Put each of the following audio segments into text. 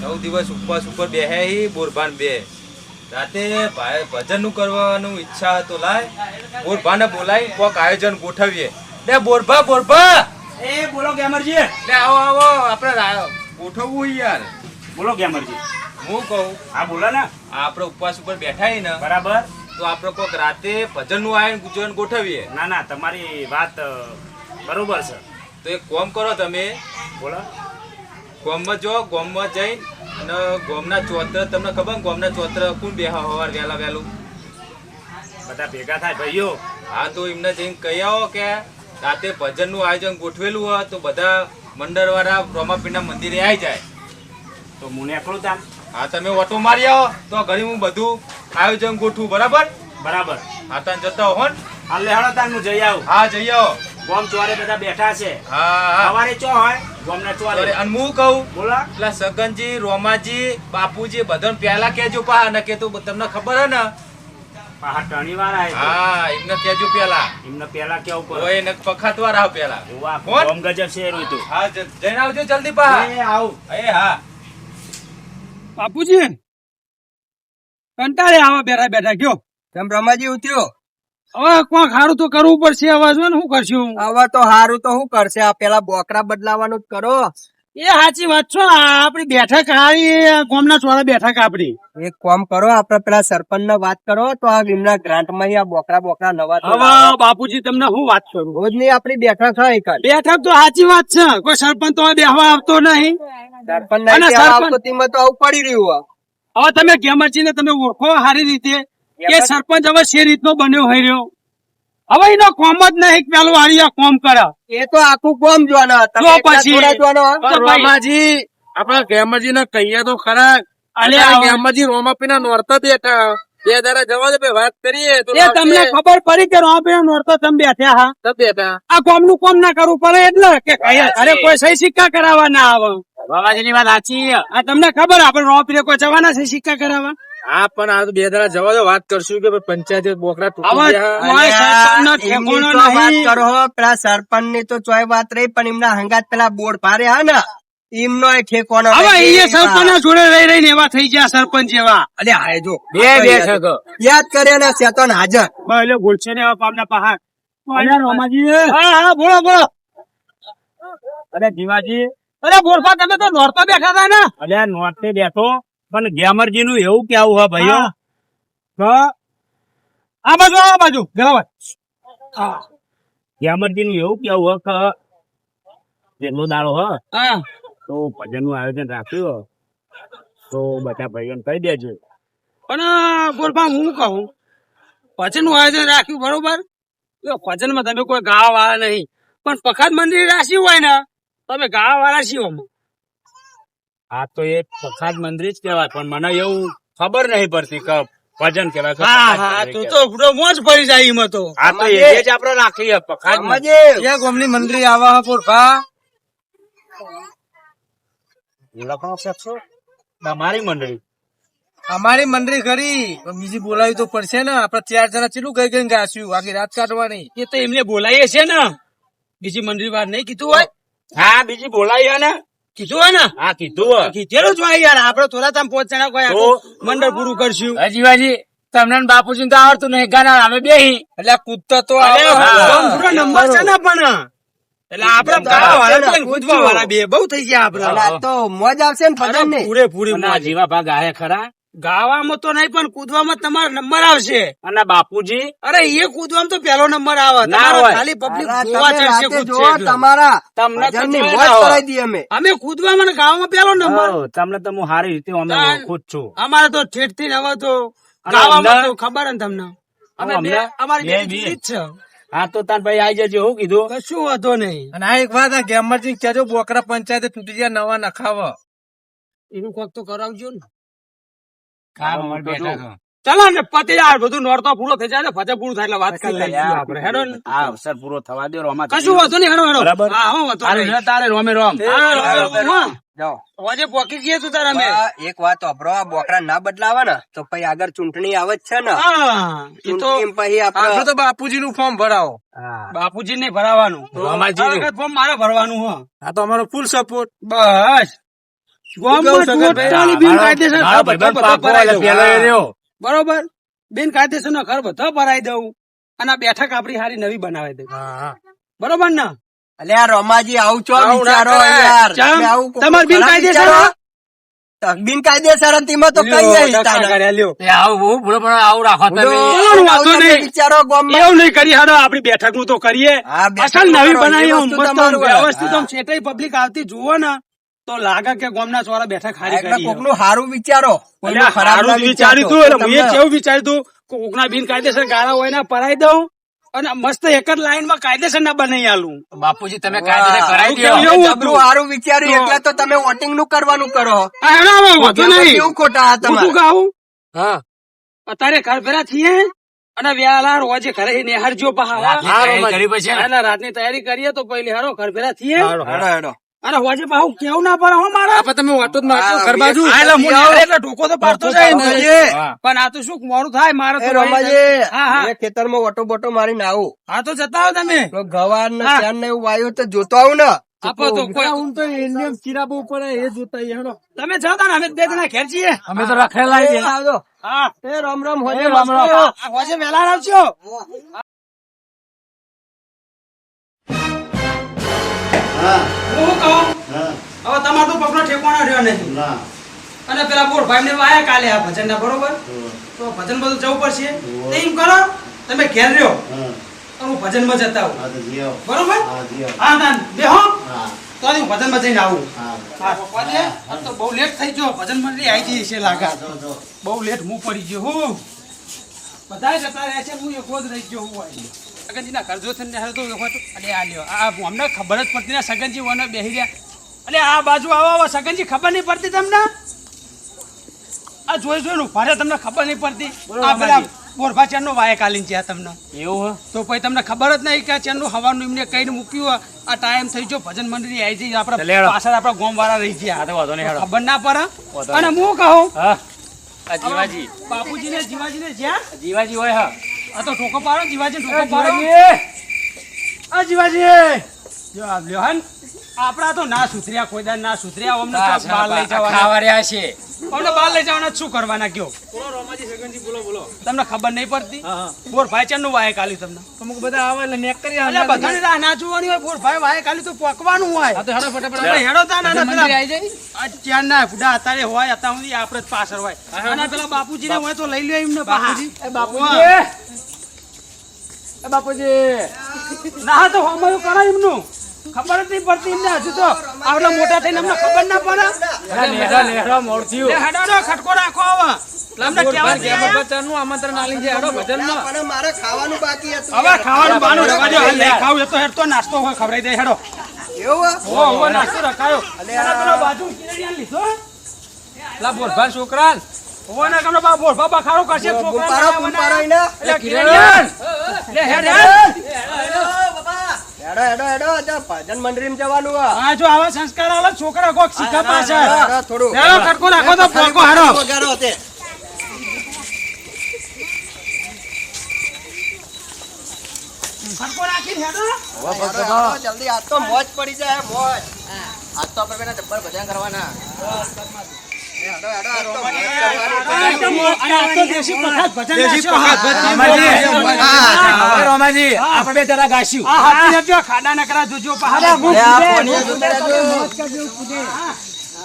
નવ દિવસ ઉપવાસ ઉપર બેહે હી બોરભાન બે રાતે ભાઈ ભજનનું કરવાનું ઈચ્છા હતો લાય. બોરભાને બોલાય કોક આયોજન ગોઠવીએ. લે બોરભા બોરભા! એ બોલો ગેમરજી લે આવો આવો આપણે ગોઠવવું યાર. બોલો ગેમરજી હું કહું હા બોલો ને. આપણે ઉપવાસ ઉપર બેઠા હી ને બરાબર. તો આપણે કોક રાતે ભજનનું આયોજન ગુજરાન ગોઠવીએ. ના ના તમારી વાત બરોબર છે. તો એક કોમ કરો તમે. બોલો. ગોમમાં જો ગોમમાં જઈને અને ગોમના ચોત્ર તમને ખબર ને ગોમના ચોત્ર કોણ બેહા હવાર વહેલા વહેલું? બધા ભેગા થાય ભાઈઓ. હા તો એમને જઈને કહી આવો કે રાતે ભજનનું આયોજન ગોઠવેલું હોય તો બધા મંડળવાળા રોમાપીરના મંદિરે આવી જાય. તો મુને આપણું તામ હા તમે ઓટો મારી આવો તો ઘણી હું બધું આયોજન ગોઠવું બરાબર? બરાબર. હા તમે જતા હો ને. હાલ લેહાડો તાન હું જઈ આવું. હા જઈ આવો. ગોમ ચોરે બધા બેઠા છે. સવારે ચો હોય? ગોમના અરે, ચોરે અને હું કહું બોલા. પેલા સગનજી રોમાજી બાપુજી બધાને પહેલા કેજો પા ને કે તો તમને ખબર હે ને? પાહા ટણી વાળા હા એમને કેજો પેલા એમને પેલા કેવું પડે. ઓય ને પેલા કોણ? ગોમ ગજબ શેરું હતું હા જઈને આવજો જલ્દી પા. એ આવ. એ હા. બાપુજી કંટાળે આવા બેઠા બેઠા ગયો. તેમ રમાજી ઉતર્યો? હવે કોણ ખારું તો કરવું પડશે હવે જો ને શું કરશું? હવે તો હારું તો શું કરશે? આ પેલા બોકરા બદલાવાનું જ કરો. એ સાચી વાત છો આપડી બેઠક હારી ગામના ચોરા બેઠક આપડી એક કોમ કરો આપડે પેલા સરપંચ ને વાત કરો તો આ એમના ગ્રાન્ટમાં આ બોકરા બોકરા નવા હવે બાપુજી તમને હું વાત કરું? રોજની આપડી બેઠક હોય બેઠક તો સાચી વાત છે કોઈ સરપંચ તો બેહવા આવતો નહીં. સરપંચ ના આવતો તો આવું પડી રહ્યું હવે તમે ગેમરજી ને તમે ઓળખો સારી રીતે. કે સરપંચ હવે શે રીતનો બન્યો હોય રહ્યો. હવે એનો કોમ જ નહીં કે પેલું હારી કોમ કરે. એ તો આખું કોમ જોવાનો તમે તો પછી- રોમાજી આપણા ગેમજી ને કહીએ તો ખરા. અલે. ગેમરજી રોમાપી ના નોરતા બેઠા. બે દાડા જવા દે વાત કરીએ તો એ તમને ખબર પડી કે રોપે નોરતો તમે બેઠ્યા હા? તો બેઠા. આ કોમનું કોમ ના કરવું પડે એટલે કે અરે કોઈ સહી સિક્કા કરાવવા ના આવે. બાબાજી ની વાત સાચી આ તમને ખબર આપણે રોમાપી કોઈ જવાના છે સિક્કા કરાવવા? હા પણ આ બે દાડા જવા દો વાત કરશું કે પંચાયત વાત કરો પેલા સરપંચની તો ચોય વાત રહી પણ એમના હંગાત પેલા બોર્ડ પારે હા ને? એમનો ઠેકોનો હવે એ સરપંચ જોડે રહી રહીને એવા થઈ ગયા સરપંચ જેવા. અલ્યા, હાય જો. બે બેઠક યાદ કરે ને ચેતન હાજર. એટલે બોલશે ને પામના પહાડ. હા હા બોલો બોલો. અરે દિવાજી અરે બોરફા તમે તો નોર્થ બેઠા હતા ને? અરે નોર્થ બેઠો. પણ ગ્યામરજી નું એવું કેવું હે ભાઈઓ. તો આ બાજુ આ બાજુ ગલાવા હા. ગેમરજી નું એવું કેવું હે કે જેટલો દાડો હ હા. તો ભજનનું આયોજન રાખ્યું હો તો બધા ભાઈઓને કહી દેજો. પણ બોલપા હું કહું? ભજનનું આયોજન રાખ્યું બરોબર? ભજનમાં તમે કોઈ ગાવા વાળા નહીં. પણ પખાત મંદિર રાખ્યું હોય ને તમે ગાવા વાળા છીએ. આ તો એ પ્રસાદ મંદિર જ કહેવાય પણ મને એવું ખબર નહીં પડતી કે ભજન કહેવાય હા હા તું તો પૂરો મોજ પડી જાય એમ તો. આ તો એ જ આપડે રાખીએ પ્રસાદ મજે ક્યાં ગોમની મંદિર આવા હા પૂરભા લખણો શકશો તમારી મંડળી. અમારી મંડળી ખરી બીજી બોલાવી તો પડશે ને. આપડે ચાર જણા ચેટલું ગઈ ગઈ ગાસ્યું આખી રાત કાઢવાની. એ તો એમને બોલાવીએ છે ને. બીજી મંદિર વાર નહીં કીધું હોય? હા બીજી બોલાવી ને. કીધું હોય ને? હા કીધું કીધેલું જ યાર. આપડે થોડા તમે પાંચ જણા કોઈ મંડળ પૂરું કરશું. હે જીવાજી તમને બાપુજી તો આવડતું નહીં. ગાના અમે બે એટલે આ તો નંબર છે ને પણ. એટલે આપડે કૂદવા. વાળા બે. બહુ થઈ ગયા આપડે તો મોજ આવશે ને પૂરેપૂરી જીવા ભાગ આહે ખરા. ગાવામાં તો નહીં પણ કૂદવામાં તમારો નંબર આવશે. અને બાપુજી? અરે એ કૂદવામાં તો પહેલો નંબર આવે. તમારો ખાલી પબ્લિક જોવા ચડશે કૂદશે તમારા તમને કરાવી દઈએ અમે. અમે કૂદવામાં ને ગાવામાં પહેલો નંબર. તમને તો હું સારી રીતે અમે ખુદ છું. અમારે તો ઠેઠથી હવે તો ગાવામાં તો ખબર ને તમને? અમે અમારી બે છે. હા તો તાર ભાઈ આઈ જજો હું કીધું? કશું વાંધો નહીં. અને આ એક વાત આ ગેમરજી કેજો બોકરા પંચાયતે તૂટી ગયા નવા નખાવ. એનું કોક તો કરાવજો ને. ચાલો ને પતિ યાર બધું નોરતો પૂરો થઈ જાય ને ફતે પૂરું થાય એટલે વાત કરી લઈશું આપણે. હેડો ને. આ અવસર પૂરો થવા દો રોમા કશું વાંધો નહીં હેડો હેડો. બરાબર. હા હા વાંધો નહીં. તારે રોમે રોમ. હા, રોમે રોમ, હા. જાઓ. આજે પોકી જઈએ તું તારા અમે. એક વાત અભરો આ બોકરા ના બદલાવે ને તો પછી આગળ ચૂંટણી આવે જ છે ને. એ તો પછી આપણે તો બાપુજી નું ફોર્મ ભરાવો બાપુજી ને ભરાવાનું. ફોર્મ મારે ભરવાનું હા. આ તો અમારો ફૂલ સપોર્ટ બસ. ગામમાં બેન કાયદેસર. બરોબર. નો ઘર બધો ભરાઈ દઉં. અને બેઠક આપડી હારી નવી બનાવી દઉં. બરોબર ને? અલ્યા રમાજી આવું છો વિચારો યાર? તમારે? તો તો કઈ ભૂલો પણ આવું રાખો તમે. હાડો આપડી બેઠકનું તો કરીએ. અસલ નવી બનાવી. વ્યવસ્થિત પબ્લિક આવતી જુઓ ને. તો લાગે કે ગામના ચોરા બેઠા ખાલી કરી કોકનું સારું વિચારો. વિચાર્યું તું. એટલે મેં કેવું વિચાર્યું તું કોકના બિનકાયદેસર ગાળા હોય ને પરાઈ દઉં અને મસ્ત એક જ લાઈનમાં કાયદેસર ના બનાવી આલું. બાપુજી તમે કાયદેસર કરાવી દો. હતું. વિચાર્યું એટલે તો તમે વોટિંગનું કરવાનું કરો. હવે નહીં. કેવું ખોટા તમે ગાવું હા. અત્યારે ઘર ભેરા થઈએ અને વ્યાલા રોજે ઘરે નિહાળજો પહા રાતની તૈયારી કરવી પડશે ને. એટલે રાતની તૈયારી કરીએ તો પહેલી હારો ઘર ભેરા થઈએ. અને હોજે પાહુ કેવું ના પડે હો મારા? આપણે તમે વાતો જ મારતો ઘર બાજુ. એટલે હું એટલે ઢોકો તો પાડતો જાય ને. પણ આ તો શું મોડું થાય? મારે તો રમાજે હા ખેતરમાં ઓટો બોટો મારી આવું. હા તો જતા આવો તમે. તો ગવાર ને ચાન ને એવું વાયુ તો જોતો આવું ને. આપો તો કોઈ હું તો ઇન્ડિયન ચિરાબો ઉપર એ જોતા હેડો. તમે જાઓ તાને અમે બે જણા ઘેર છીએ. અમે તો રખેલા છીએ. આવજો. હા. એ રામ રામ હોજે રામ રામ. હોજે વેલા આવજો. હું. કહું? હવે તમારો પગનો ઠેકાણો રહ્યો અને પેલા બોર ભાઈ ને આયા કાલે આ ભજન ના બરોબર તો ભજન બધું જવું પડશે. એમ કરો તમે ઘેર રહ્યો. હું. ભજનમાં જતા આવું. બરોબર? હા ના બેહો તો હું ભજનમાં જઈને આવું. હા, તો બહુ લેટ થઈ ગયો. ભજન મંડળી આવી જઈ છે લાગા. બહુ લેટ હું પડી ગયો હું. બધા જતા રહ્યા છે હું એક જ રહી ગયો હું અહીં. સગનજીના ઘર જો થઈને હાલ તો એકલો તો- આ લ્યો આ અમને ખબર જ પડતી ના સગનજી ઓને બેહી રહ્યા. અરે આ બાજુ આવો આવો સગનજી ખબર નહીં પડતી તમને આ જોઈ જોઈ રહ્યા તમને ખબર નહીં પડતી. આ પેલા બોરભા ચેનનો વાય કાલીન છે તમને. એવું હે? તો પછી તમને ખબર જ નહીં કે ચેનનું હવાનું એમને કઈ મૂક્યું. આ ટાઈમ થઈ ગયો ભજન મંડળી આવી જઈ આપણા પાછળ આપણા ગોમ વાળા રહી ગયા. ખબર ના પડે. અને હું કહું? જીવાજી. બાપુજી ને જીવાજી ને જ્યાં જીવાજી હોય હા. આ તો ઠોકો પાડો જીવાજી ઠોકો પાડો. આ જીવાજી! જો આ લ્યો હન. આપડા તો ના સુધર્યા કોઈ દાડ ના સુધર્યા અમને બહાર લઈ જવાના? ખાવાર્યા છે. અમને બહાર લઈ જવાના શું કરવાના કયો? તમને ખબર નહીં પડતી? બોર ભાઈ ચારનું વાય કાલી તમને. અમુક બધા આવે એટલે નેક કરી એટલે બધાને રાહ ના જોવાની હોય બોર ભાઈ વાય કાલી તો પોકવાનું હોય. તો હેડો ફટાફટ આપણે હેડો તા ના ના પેલા આવી જાય? આ ના ફુડા અત્યારે હોય અત્યારે સુધી આપણે પાછળ હોય. અને પેલા બાપુજી ને હોય તો લઈ લ્યો એમને બાપુજી? એ બાપુજી એ. બાપુજી. ના તો હોમયું કરાય એમનું. ખબર નથી પડતી એમને. હજુ તો આવડા મોટા થઈને અમને ખબર ના પડે. નેહરા નેહરા થયું હેડો ખટકો રાખો હવે. અમને કહેવા જ નહીં આમંત્રણ આલી છે. હેડો ભજનમાં. પણ મારે ખાવાનું બાકી હતું. હવે ખાવાનું બાનું રવા દો. હાલ નહીં તો હેડ તો નાસ્તો હોય ખવડાવી દે હેડો. એવું હો હો નાસ્તો રખાયો. અને પેલો બાજુ કિરણિયા લીધો લા બોરભા છોકરા હો કમનો બા બોર બાબા ખારો કરશે છોકરા બુપારો બુપારો એને. એટલે કિરણિયા. લે હેડ. હેડ. હેડો એડો એડો આ ભજન મંડળી જવાનું હા જો આવા સંસ્કાર આલે છોકરા કોક શીખા પાછળ. થોડું. એડો ખટકો નાખો તો ફોકો હારો વગાડો તે. હેડો. જલ્દી આ તો મોજ પડી જાય મોજ. આજ તો આપણે બેટા જબ્બર ભજન કરવાના. હેડો, આજ તો મોજ કરવાની. અને આ તો દેશી પ્રસાદ ભજન દેશી નાખ્યો. પ્રસાદ ભજન. રોમાજી હા. હવે રોમાજી આપણે બે જરા ગાશું આ હાથી આપજો ખાડા નકરા જોજો પહાડા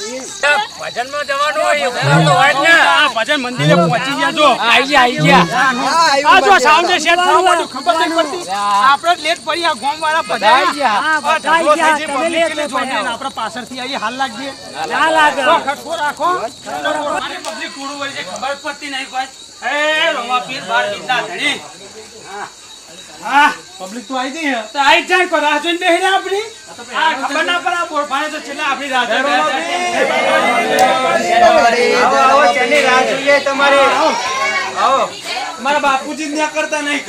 રહેજો. ભજનમાં જવાનું હોય તો હોય ને ભજન મંદિરે પહોંચી ગયા જો આઈ ગયા આઈ ગયા આ જો સાઉન્ડ સેટ થવા ખબર નહીં પડતી આપણે લેટ પડી આ ગોમ વાળા બધા ગયા. આ ઢગલો થઈ છે, public આપણે પાછળથી આવીએ, હાલ લાગીએ. તો ખટકો રાખો. મારી public થોડું વળી ખબર પડતી નહીં કોઈ. એ રોમા પીર બાર ગીતના ધણી. હા. હા, પબ્લિક તો આવી જઈએ તો આઈ જાય કોઈ રાહ જોઈને બેહી રહ્યા આપણી. આ ખબર ના પડે, આ બોરફાને તો છેલ્લે આપણી રાહ આવો આવો ચેની રાહ જોઈએ તમારી? આવો. મારા બાપુજી ને ત્યાં કરતા નહીં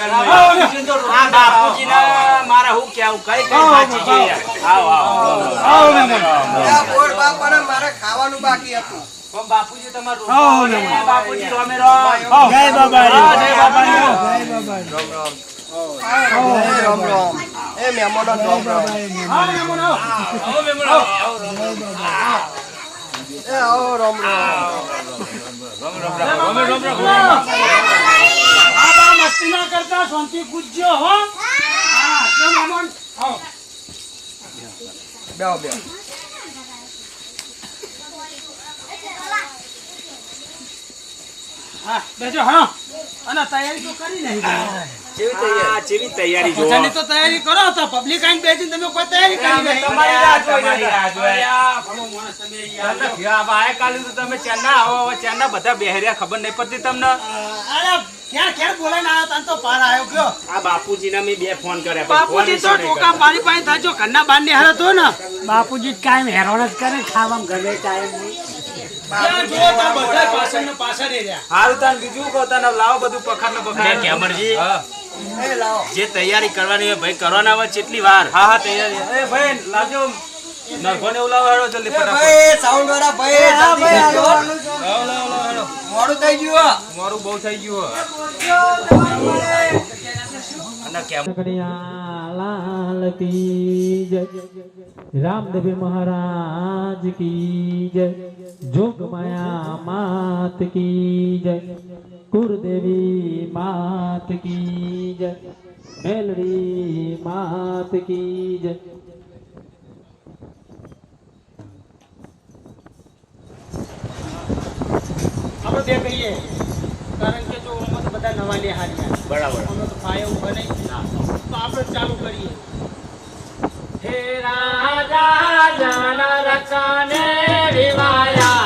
આ બાપુજીના મારા હું કેવું કઈ કઈ સાચી છે યાર. આવો. આવો આવો. બોર બાપાને મારા ખાવાનું બાકી હતું. બાપુજી તમારું બાપુજી રોમે રોમ. જય બાબારી. હા, જય બાબારી. રામ રામ એ મહેમાનો રામ રામ એ આવો રામ રામ આ બા મસ્તી ના કરતા શાંતિ પૂછજો હો હા કેમ અમન આવો બેહો બેહો હા બેજો, હા. અને તૈયારી તો કરી નહીં હા, તૈયારી જોવો. તો તૈયારી કરો તો પબ્લિક આઈને બેસીને તમે કોઈ તૈયારી કરી તમારી રાહ જોઈ રાહ જોઈ. માણસ તમે યાર. આયા કાલે તો તમે ચારના આવો હવે બધા બેહર્યા ખબર નહીં પડતી તમને? અરે ક્યાં ક્યાં બોલાઈને આવ્યો તને તો પાર આવ્યો કયો આ બાપુજીને મેં બે ફોન કર્યા બાપુજી તો ટોકા પાણી પાણી થાય ઘરના બાર ને હારત હોય ને. બાપુજી કાયમ હેરાન જ કરે ખાવામાં ગમે ટાઈમ ત્યાં જુઓ તો બધા પાછળ ને પાછળ એ રહ્યા. હારું તાન બીજું કહો તાન લાવો બધું પખાડ ને પખાડ કેમરજી. હા. જે તૈયારી કરવાની હોય ભાઈ કરવાના હોય કેટલી વાર? હા હા તૈયારી. એ ભાઈ લાવજો. નરભોને એવું જલ્દી ભાઈ સાઉન્ડ વાળા ભાઈ જલ્દી કરજો. લાવો લાવો લાવો મોડું થઈ ગયું મારું બહુ થઈ ગયું અને કેમ? લાલ કી જય રામદેવ મહારાજ કી જય જોગ માયા માત કી જય. કુરદેવી માત કી જય મેલડી માત કી જય આપણે બે કહીએ કારણ કે જો આમાં તો બધા નવા નિહાળ્યા બરાબર. આમાં તો પાયો એવું બને તો આપણે ચાલુ કરીએ. હે રાજા જન રચને વિવાયા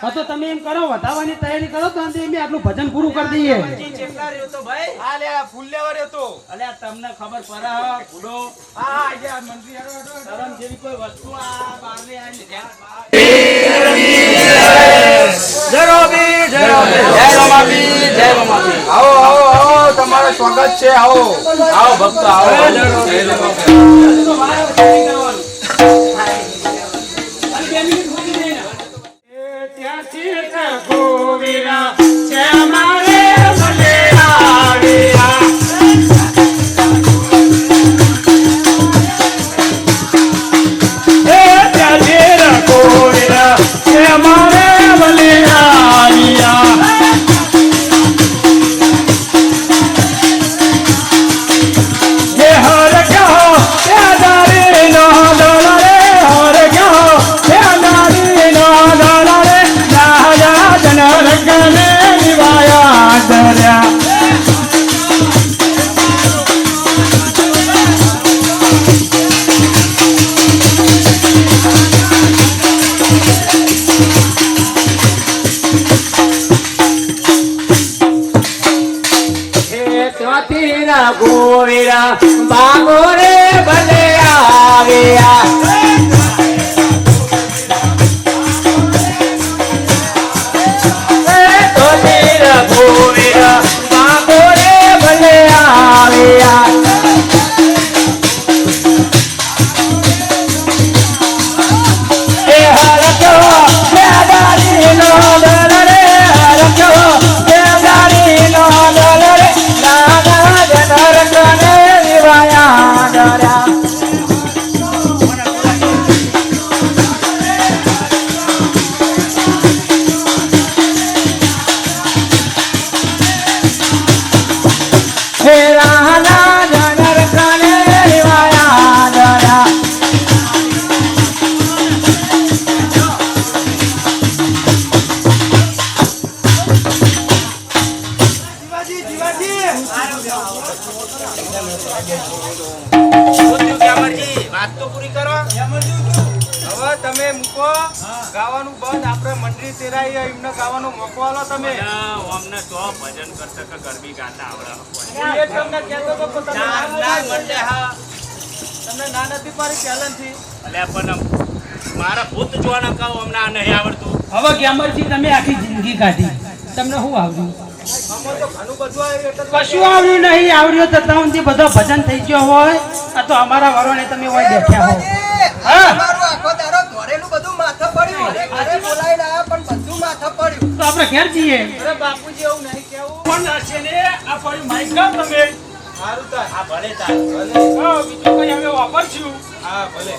હા તો તમે એમ કરો વધાવવાની તૈયારી કરો તો અંતે એમ આટલું ભજન પૂરું કરી દઈએ. ચેટલા રહ્યો તો ભાઈ. હા લે ફૂલ લેવા રહ્યો તો. અલે તમને ખબર પડે હે, હા આજે મંદિર. શરમ જેવી કોઈ વસ્તુ આ ધ્યાન આવો આવો આવો તમારું સ્વાગત છે આવો. આવો ભક્તો આવો. જય. ભજન કરતા કે ગરબી ગાતા આવડે તમને ના. અલ્યા પણ મારા ભૂત જોવાના કહો અમને આ નહીં આવડતું હવે ગ્યામરજી તમે આખી જિંદગી કાઢી તમને શું આવડ્યું આમાં તો ઘણું બધું આવ્યું કશું આવડ્યું નહીં આવડ્યું તો તમને બધો ભજન થઈ ગયો હોય આ તો અમારા વરોને તમે હોય બેઠ્યા હો હા. તમારું આખો દાડો ધોરેલું બધું માથે પડ્યું ઘરે ઘરે બોલાવીને પણ બધું માથે પડ્યું તો આપણે ઘેર જઈએ અરે બાપુજી એવું નહીં કેવું રાખશે ને? આ પડ્યું માઈક કામ તમે. સારું થાય આ ભલે તાર. ભલે. હા, બીજું કઈ અમે વાપરશું. હા ભલે.